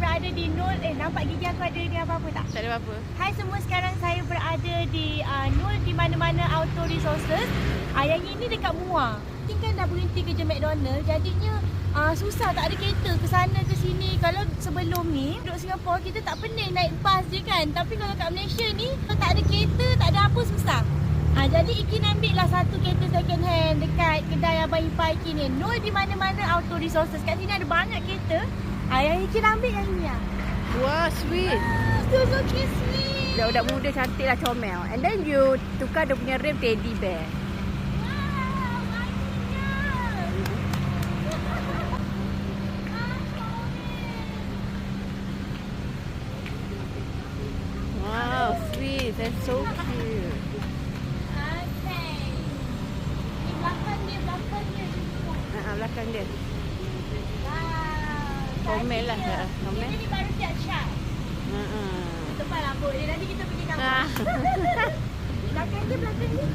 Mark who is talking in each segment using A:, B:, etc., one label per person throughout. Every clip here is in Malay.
A: berada di Nol. Eh, nampak gigi aku ada ni apa-apa tak?
B: Tak ada apa-apa.
A: Hai semua, sekarang saya berada di uh, Nol di mana-mana Auto Resources. Uh, yang ini dekat Muar. Mungkin kan dah berhenti kerja McDonald. Jadinya uh, susah tak ada kereta ke sana ke sini. Kalau sebelum ni, duduk Singapura kita tak pening naik bas je kan. Tapi kalau kat Malaysia ni, tak ada kereta, tak ada apa susah. Ha, jadi Iki ambil lah satu kereta second hand dekat kedai Abang Ipa Iki ni. Nol di mana-mana Auto Resources. Kat sini ada banyak kereta. Yang Iki ambil yang ni lah.
B: Wah, sweet.
A: Ah, so, so cute, sweet.
B: Budak-budak muda cantik lah comel. And then you tukar dia punya rem teddy bear.
A: Wow,
B: sweet. That's so cute.
A: Okay. Di belakang dia, belakang dia.
B: Ha, belakang dia. Comel lah,
A: dia.
B: ha, comel.
A: Dia ni baru siap syak.
B: Ha.
A: Tempat lah kot. Nanti kita pergi
B: Ha.
A: gambar. Belakang dia, belakang dia.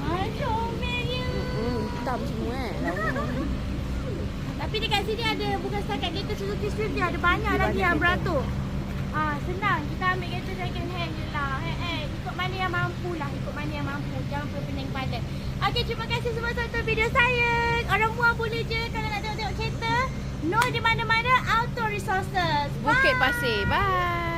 A: Ah, comelnya.
B: Hmm, hitam semua eh.
A: Tapi dekat sini ada bukan setakat kereta Suzuki Swift dia ada banyak
B: Ada
A: lagi yang beratur. Ah senang kita ambil kereta second hand je lah. Eh, eh. Ikut mana yang mampu lah. Ikut mana yang mampu. Jangan pening kepala. Okey terima kasih semua tonton video saya. Orang muar boleh je kalau nak Resources.
B: Bukit
A: Bye.
B: Pasir. Bye.